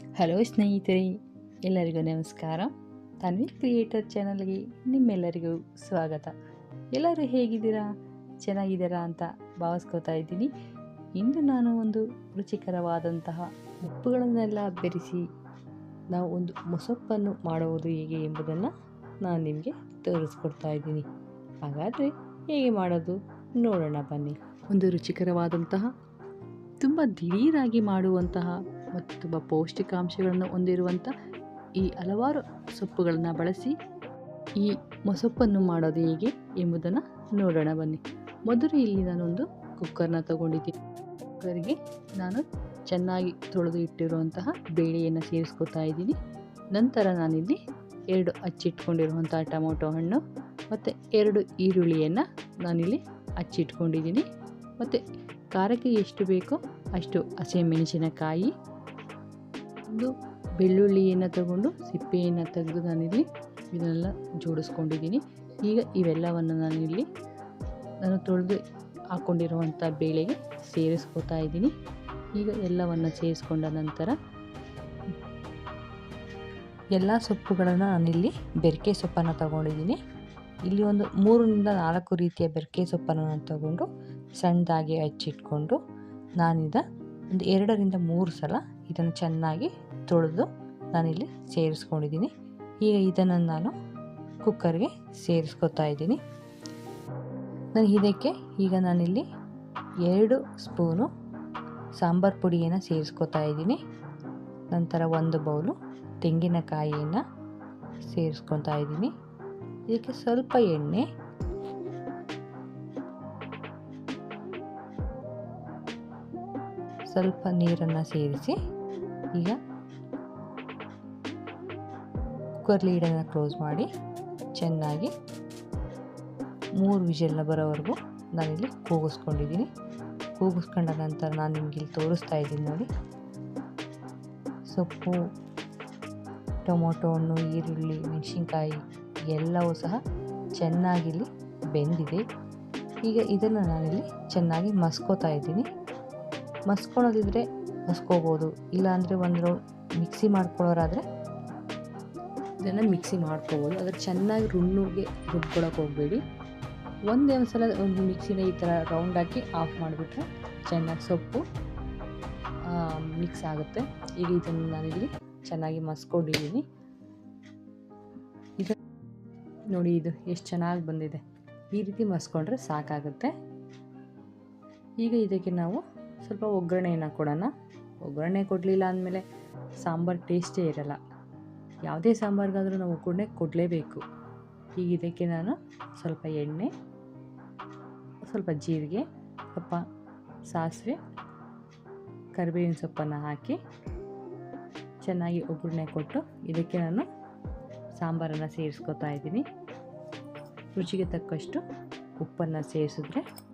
Hello ಸ್ನೇಹಿತರೆ, ಎಲ್ಲರಿಗೂ ನಮಸ್ಕಾರ. ತನ್ವಿ ಕ್ರಿಯೇಟರ್ ಚಾನಲ್ಗೆ ನಿಮ್ಮೆಲ್ಲರಿಗೂ ಸ್ವಾಗತ. ಎಲ್ಲರೂ ಹೇಗಿದ್ದೀರಾ? ಚೆನ್ನಾಗಿದ್ದೀರಾ ಅಂತ ಭಾವಿಸ್ಕೋತಾ ಇದ್ದೀನಿ. ಇಂದು ನಾನು ಒಂದು ರುಚಿಕರವಾದಂತಹ ಉಪ್ಪುಗಳನ್ನೆಲ್ಲ ಬೆರೆಸಿ ನಾವು ಒಂದು ಮೊಸಪ್ಪನ್ನು ಮಾಡುವುದು ಹೇಗೆ ಎಂಬುದನ್ನು ನಾನು ನಿಮಗೆ ತೋರಿಸ್ಕೊಡ್ತಾ ಇದ್ದೀನಿ. ಹಾಗಾದರೆ ಹೇಗೆ ಮಾಡೋದು? ನೋಡೋಣ ಬನ್ನಿ. ಒಂದು ರುಚಿಕರವಾದಂತಹ, ತುಂಬ ದಿಢೀರಾಗಿ ಮಾಡುವಂತಹ ಮತ್ತು ತುಂಬ ಪೌಷ್ಟಿಕಾಂಶಗಳನ್ನು ಹೊಂದಿರುವಂಥ ಈ ಹಲವಾರು ಸೊಪ್ಪುಗಳನ್ನು ಬಳಸಿ ಈ ಮೊಸಪ್ಪನ್ನು ಮಾಡೋದು ಹೇಗೆ ಎಂಬುದನ್ನು ನೋಡೋಣ ಬನ್ನಿ. ಮೊದಲು ಇಲ್ಲಿ ನಾನೊಂದು ಕುಕ್ಕರ್ನ ತಗೊಂಡಿದ್ದೀನಿ. ಕುಕ್ಕರ್ಗೆ ನಾನು ಚೆನ್ನಾಗಿ ತೊಳೆದು ಇಟ್ಟಿರುವಂತಹ ಬೇಳೆಯನ್ನು ಸೇರಿಸ್ಕೊತಾ ಇದ್ದೀನಿ. ನಂತರ ನಾನಿಲ್ಲಿ ಎರಡು ಹಚ್ಚಿಟ್ಕೊಂಡಿರುವಂಥ ಟೊಮೊಟೊ ಹಣ್ಣು ಮತ್ತು ಎರಡು ಈರುಳ್ಳಿಯನ್ನು ನಾನಿಲ್ಲಿ ಹಚ್ಚಿಟ್ಕೊಂಡಿದ್ದೀನಿ ಮತ್ತು ಖಾರಕ್ಕೆ ಎಷ್ಟು ಬೇಕೋ ಅಷ್ಟು ಹಸಿಮೆಣಸಿನಕಾಯಿ ಒಂದು ಬೆಳ್ಳುಳ್ಳಿಯನ್ನು ತಗೊಂಡು ಸಿಪ್ಪೆಯನ್ನು ತೆಗೆದು ನಾನಿಲ್ಲಿ ಇದನ್ನೆಲ್ಲ ಜೋಡಿಸ್ಕೊಂಡಿದ್ದೀನಿ. ಈಗ ಇವೆಲ್ಲವನ್ನು ನಾನಿಲ್ಲಿ ನಾನು ತೊಳೆದು ಹಾಕ್ಕೊಂಡಿರುವಂಥ ಬೇಳೆಗೆ ಸೇರಿಸ್ಕೊತಾ ಇದ್ದೀನಿ. ಈಗ ಎಲ್ಲವನ್ನು ಸೇರಿಸ್ಕೊಂಡ ನಂತರ ಎಲ್ಲ ಸೊಪ್ಪುಗಳನ್ನು ನಾನಿಲ್ಲಿ ಬೆರಕೆ ಸೊಪ್ಪನ್ನು ತಗೊಂಡಿದ್ದೀನಿ. ಇಲ್ಲಿ ಒಂದು ಮೂರರಿಂದ ನಾಲ್ಕು ರೀತಿಯ ಬೆರಕೆ ಸೊಪ್ಪನ್ನು ನಾನು ತಗೊಂಡು ಸಣ್ಣದಾಗಿ ಹಚ್ಚಿಟ್ಕೊಂಡು ನಾನಿದ ಒಂದು ಎರಡರಿಂದ ಮೂರು ಸಲ ಇದನ್ನು ಚೆನ್ನಾಗಿ ತೊಳೆದು ನಾನಿಲ್ಲಿ ಸೇರಿಸ್ಕೊಂಡಿದ್ದೀನಿ. ಈಗ ಇದನ್ನು ನಾನು ಕುಕ್ಕರ್ಗೆ ಸೇರಿಸ್ಕೊತಾ ಇದ್ದೀನಿ. ನಾನು ಇದಕ್ಕೆ ಈಗ ನಾನಿಲ್ಲಿ ಎರಡು ಸ್ಪೂನು ಸಾಂಬಾರು ಪುಡಿಯನ್ನು ಸೇರಿಸ್ಕೊತಾ ಇದ್ದೀನಿ. ನಂತರ ಒಂದು ಬೌಲು ತೆಂಗಿನಕಾಯಿಯನ್ನು ಸೇರಿಸ್ಕೊತಾ ಇದ್ದೀನಿ. ಇದಕ್ಕೆ ಸ್ವಲ್ಪ ಎಣ್ಣೆ. ಸ್ವಲ್ಪ ನೀರನ್ನು ಸೇರಿಸಿ ಈಗ ಕುಕ್ಕರ್ ಲೀಡನ್ನು ಕ್ಲೋಸ್ ಮಾಡಿ ಚೆನ್ನಾಗಿ ಮೂರು ವಿಷಲ್ನ ಬರೋವರೆಗೂ ನಾನಿಲ್ಲಿ ಕೂಗಿಸ್ಕೊಂಡಿದ್ದೀನಿ. ಕೂಗಿಸ್ಕೊಂಡ ನಂತರ ನಾನು ನಿಮ್ಗೆ ಇಲ್ಲಿ ತೋರಿಸ್ತಾ ಇದ್ದೀನಿ ನೋಡಿ. ಸೊಪ್ಪು, ಟೊಮೊಟೊ ಹಣ್ಣು, ಈರುಳ್ಳಿ, ಮೆಣಸಿನ್ಕಾಯಿ ಎಲ್ಲವೂ ಸಹ ಚೆನ್ನಾಗಿಲ್ಲಿ ಬೆಂದಿದೆ. ಈಗ ಇದನ್ನು ನಾನಿಲ್ಲಿ ಚೆನ್ನಾಗಿ ಮಸ್ಕೋತಾ ಇದ್ದೀನಿ. ಮಸ್ಕೊಳೋದಿದ್ರೆ ಮಸ್ಕೋಬೋದು. ಇಲ್ಲಾಂದರೆ ಒಂದು ರೌಂಡ್ ಮಿಕ್ಸಿ ಮಾಡ್ಕೊಳ್ಳೋರಾದರೆ ಇದನ್ನು ಮಿಕ್ಸಿ ಮಾಡ್ಕೋಬೋದು. ಆದರೆ ಚೆನ್ನಾಗಿ ರುಣ್ಣುಗೆ ರುಬ್ಕೊಳಕ್ಕೆ ಹೋಗಬೇಡಿ. ಒಂದೇ ಒಂದು ಸಲ ಒಂದು ಮಿಕ್ಸಿನ ಈ ಥರ ರೌಂಡ್ ಹಾಕಿ ಆಫ್ ಮಾಡಿಬಿಟ್ರೆ ಚೆನ್ನಾಗಿ ಸೊಪ್ಪು ಮಿಕ್ಸ್ ಆಗುತ್ತೆ. ಈಗ ಇದನ್ನು ನಾನಿಲ್ಲಿ ಚೆನ್ನಾಗಿ ಮಸ್ಕೊಂಡಿದ್ದೀನಿ. ಇದು ನೋಡಿ, ಇದು ಎಷ್ಟು ಚೆನ್ನಾಗಿ ಬಂದಿದೆ. ಈ ರೀತಿ ಮಸ್ಕೊಂಡ್ರೆ ಸಾಕಾಗುತ್ತೆ. ಈಗ ಇದಕ್ಕೆ ನಾವು ಸ್ವಲ್ಪ ಒಗ್ಗರಣೆಯನ್ನು ಕೊಡೋಣ. ಒಗ್ಗರಣೆ ಕೊಡಲಿಲ್ಲ ಅಂದಮೇಲೆ ಸಾಂಬಾರು ಟೇಸ್ಟೇ ಇರಲ್ಲ. ಯಾವುದೇ ಸಾಂಬಾರಿಗಾದರೂ ನಾವು ಒಗ್ಗರಣೆ ಕೊಡಲೇಬೇಕು. ಈಗ ಇದಕ್ಕೆ ನಾನು ಸ್ವಲ್ಪ ಎಣ್ಣೆ, ಸ್ವಲ್ಪ ಜೀರಿಗೆ, ಸ್ವಲ್ಪ ಸಾಸಿವೆ, ಕರಿಬೇವಿನ ಸೊಪ್ಪನ್ನು ಹಾಕಿ ಚೆನ್ನಾಗಿ ಒಗ್ಗರಣೆ ಕೊಟ್ಟು ಇದಕ್ಕೆ ನಾನು ಸಾಂಬಾರನ್ನು ಸೇರಿಸ್ಕೊತಾ ಇದ್ದೀನಿ. ರುಚಿಗೆ ತಕ್ಕಷ್ಟು ಉಪ್ಪನ್ನು ಸೇರಿಸಿದ್ರೆ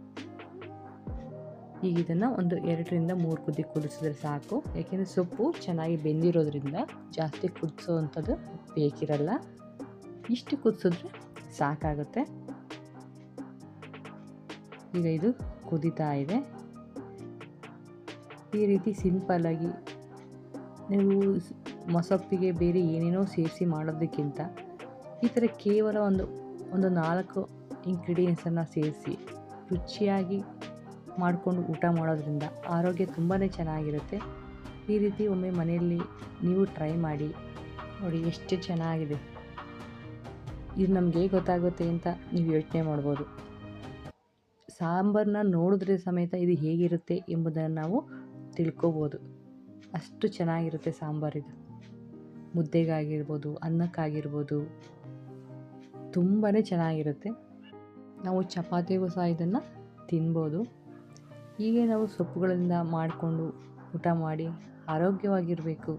ಈಗ ಇದನ್ನು ಒಂದು ಎರಡರಿಂದ ಮೂರು ಕುದಿ ಕುದಿಸಿದ್ರೆ ಸಾಕು. ಯಾಕೆಂದರೆ ಸೊಪ್ಪು ಚೆನ್ನಾಗಿ ಬೆಂದಿರೋದ್ರಿಂದ ಜಾಸ್ತಿ ಕುದಿಸೋವಂಥದ್ದು ಬೇಕಿರಲ್ಲ. ಇಷ್ಟು ಕುದಿಸಿದ್ರೆ ಸಾಕಾಗುತ್ತೆ. ಈಗ ಇದು ಕುದೀತಾ ಇದೆ. ಈ ರೀತಿ ಸಿಂಪಲ್ಲಾಗಿ ನೀವು ಮೊಸಪ್ಪಿಗೆ ಬೇರೆ ಏನೇನೋ ಸೇರಿಸಿ ಮಾಡೋದಕ್ಕಿಂತ ಈ ಥರ ಕೇವಲ ಒಂದು ಒಂದು ನಾಲ್ಕು ಇಂಗ್ರೀಡಿಯೆಂಟ್ಸನ್ನು ಸೇರಿಸಿ ರುಚಿಯಾಗಿ ಮಾಡಿಕೊಂಡು ಊಟ ಮಾಡೋದ್ರಿಂದ ಆರೋಗ್ಯ ತುಂಬಾ ಚೆನ್ನಾಗಿರುತ್ತೆ. ಈ ರೀತಿ ಒಮ್ಮೆ ಮನೆಯಲ್ಲಿ ನೀವು ಟ್ರೈ ಮಾಡಿ, ನೋಡಿ ಎಷ್ಟು ಚೆನ್ನಾಗಿದೆ. ಇದು ನಮಗೆ ಹೇಗೆ ಗೊತ್ತಾಗುತ್ತೆ ಅಂತ ನೀವು ಯೋಚನೆ ಮಾಡ್ಬೋದು. ಸಾಂಬಾರನ್ನ ನೋಡಿದ್ರೆ ಸಮೇತ ಇದು ಹೇಗಿರುತ್ತೆ ಎಂಬುದನ್ನು ನಾವು ತಿಳ್ಕೊಬೋದು. ಅಷ್ಟು ಚೆನ್ನಾಗಿರುತ್ತೆ ಸಾಂಬಾರಿದು ಮುದ್ದೆಗಾಗಿರ್ಬೋದು, ಅನ್ನಕ್ಕಾಗಿರ್ಬೋದು ತುಂಬಾ ಚೆನ್ನಾಗಿರುತ್ತೆ. ನಾವು ಚಪಾತಿಗೂ ಸಹ ಇದನ್ನು ತಿನ್ಬೋದು. ಹೀಗೆ ನಾವು ಸೊಪ್ಪುಗಳಿಂದ ಮಾಡಿಕೊಂಡು ಊಟ ಮಾಡಿ ಆರೋಗ್ಯವಾಗಿರಬೇಕು.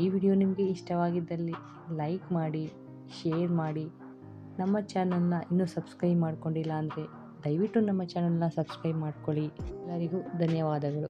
ಈ ವಿಡಿಯೋ ನಿಮಗೆ ಇಷ್ಟವಾಗಿದ್ದಲ್ಲಿ ಲೈಕ್ ಮಾಡಿ, ಶೇರ್ ಮಾಡಿ. ನಮ್ಮ ಚಾನಲ್ನ ಇನ್ನೂ ಸಬ್ಸ್ಕ್ರೈಬ್ ಮಾಡ್ಕೊಂಡಿಲ್ಲ ಅಂದರೆ ದಯವಿಟ್ಟು ನಮ್ಮ ಚಾನಲ್ನ ಸಬ್ಸ್ಕ್ರೈಬ್ ಮಾಡ್ಕೊಳ್ಳಿ. ಎಲ್ಲರಿಗೂ ಧನ್ಯವಾದಗಳು.